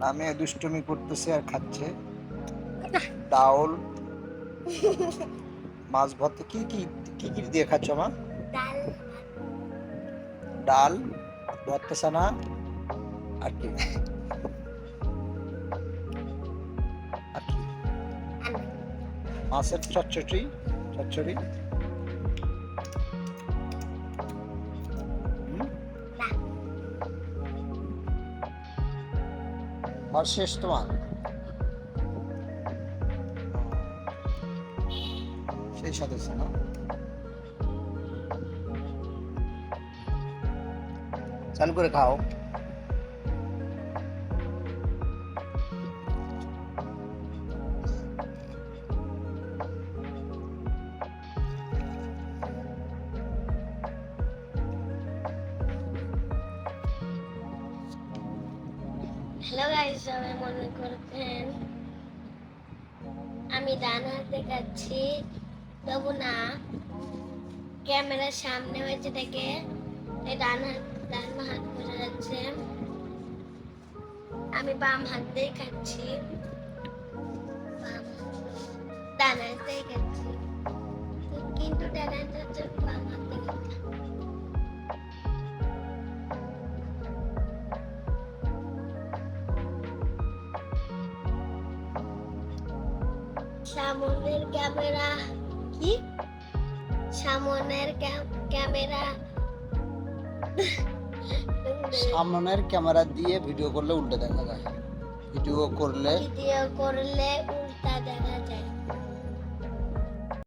নামে দুষ্টুমি করতেছে আর খাচ্ছে। ডাউল। মাছ ভর্তা কি কি কি কি দিয়ে খাচ্ছ মা? ডাল। ডাল ভর্তা সানা আর কি? আর কি? মাছের চচ্চড়ি চচ্চড়ি। শেষ তোমার সেই সাথে না চালু করে খাও হ্যালো গাইস সবাই মনে করবেন আমি ডান হাতে খাচ্ছি তবু না, ক্যামেরার সামনে হয়েছে থেকে ডান হাত ডান হাত বোঝা যাচ্ছে। আমি বাম হাত দিয়ে খাচ্ছি ডান হাত দিয়ে কিন্তু ডান হাত হচ্ছে বাম হাত। সামনের ক্যামেরা কি? সামনের ক্যামেরা। সামনের ক্যামেরা দিয়ে ভিডিও করলে উল্টে দেখা যায় ভিডিও করলে ভিডিও করলে